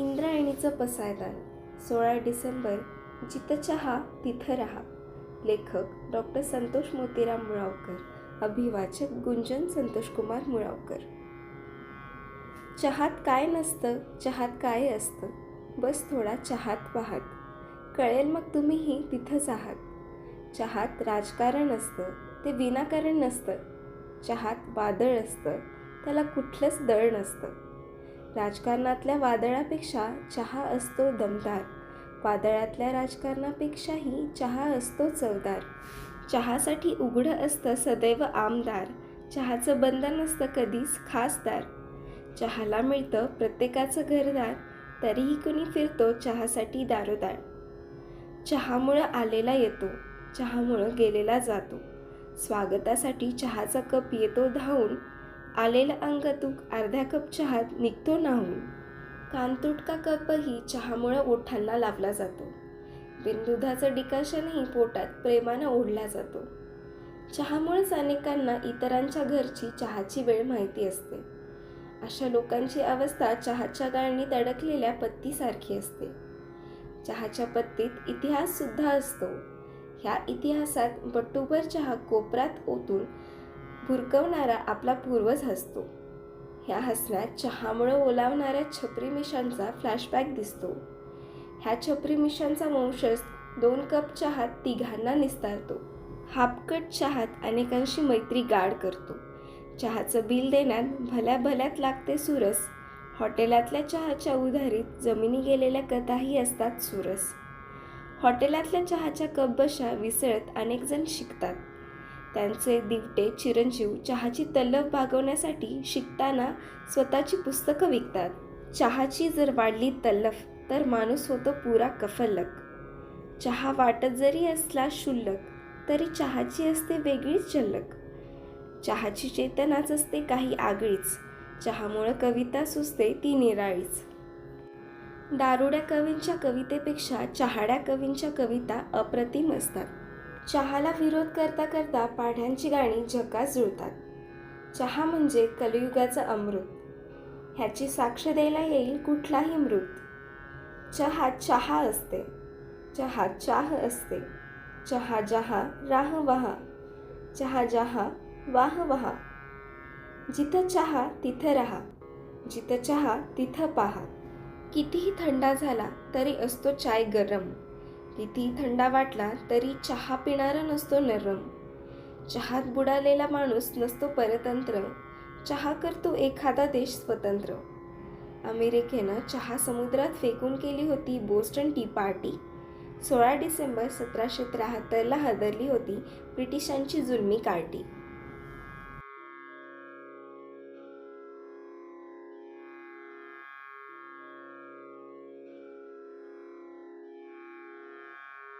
इंद्रायणीचं पसायदान. सोळा डिसेंबर जिथं चहा तिथं राहा. लेखक डॉक्टर संतोष मोतीराम मुळावकर. अभिवाचक गुंजन संतोषकुमार मुळावकर. चहात काय नसतं चहात काय असतं? बस थोडा चहात पाहात कळेल मग तुम्हीही तिथंच आहात. चहात राजकारण असतं ते विनाकारण नसतं. चहात वादळ असतं त्याला कुठलंच दळ नसतं. राजकारणातल्या वादळापेक्षा चहा असतो दमदार. वादळातल्या राजकारणापेक्षाही चहा असतो चवदार. चहासाठी उघडं असतं सदैव आमदार. चहाचं बंधन असतं कधीच खासदार. चहाला मिळतं प्रत्येकाचं घरदार तरीही कुणी फिरतो चहासाठी दारोदार. चहामुळं आलेला येतो चहामुळं गेलेला जातो. स्वागतासाठी चहाचा कप येतो धावून आलेलं अंगतूक अर्ध्या कप चहात निघतो नाहून. कानतुटका कपही चहामुळं ओठांना लावला जातो. बिनदुधाचं डिकाशनही पोटात प्रेमानं ओढला जातो. चहामुळेच अनेकांना इतरांच्या घरची चहाची वेळ माहिती असते. अशा लोकांची अवस्था चहाच्या गाळणीत अडकलेल्या पत्तीसारखी असते. चहाच्या पत्तीत इतिहाससुद्धा असतो. ह्या इतिहासात बट्टूभर चहा कोपरात ओतून भुरकवणारा आपला पूर्वज हसतो. ह्या हसण्यात चहामुळं ओलावणाऱ्या छपरी मिशांचा फ्लॅशबॅक दिसतो. ह्या छपरी मिशांचा वंशज दोन कप चहात तिघांना निस्तारतो. हापकट चहात अनेकांशी मैत्री गाढ करतो. चहाचं बिल देण्यात भल्या भल्यात लागते सुरस. हॉटेलातल्या चहाच्या उधारीत जमिनी गेलेल्या कथाही असतात सुरस. हॉटेलातल्या चहाच्या कपबशा विसळत अनेकजण शिकतात. त्यांचे दिवटे चिरंजीव चहाची तलब भागवण्यासाठी शिकताना स्वतःची पुस्तकं विकतात. चहाची जर वाढली तल्लफ तर माणूस होतो पुरा कफलक. चहा वाटत जरी असला शुल्लक तरी चहाची असते वेगळीच जल्लक चहाची चेतनाच असते काही आगळीच. चहामुळं कविता सुचते ती निराळीच. दारुड्या कवींच्या कवितेपेक्षा चहाड्या कवींच्या कविता अप्रतिम असतात. चहाला विरोध करता करता पाढ्यांची गाणी झकास जुळतात. चहा म्हणजे कलियुगाचं अमृत. ह्याची साक्ष द्यायला येईल कुठलाही मृत. चहा चहा असते. चहा चाह असते. चहा जहा राह वहा. चहा जहा वाह वहा. जिथं चहा तिथं राहा. जिथं चहा तिथं पहा. कितीही थंडा झाला तरी असतो चाय गरम. किती थंडा वाटला तरी चहा पिणारा नसतो नरम. चहात बुडालेला माणूस नसतो परतंत्र. चहा करतो एखादा देश स्वतंत्र. अमेरिकेनं चहा समुद्रात फेकून केली होती बोस्टन टी पार्टी. सोळा डिसेंबर सतराशे त्र्याहत्तरला हादरली होती ब्रिटिशांची जुलमी कार्टी.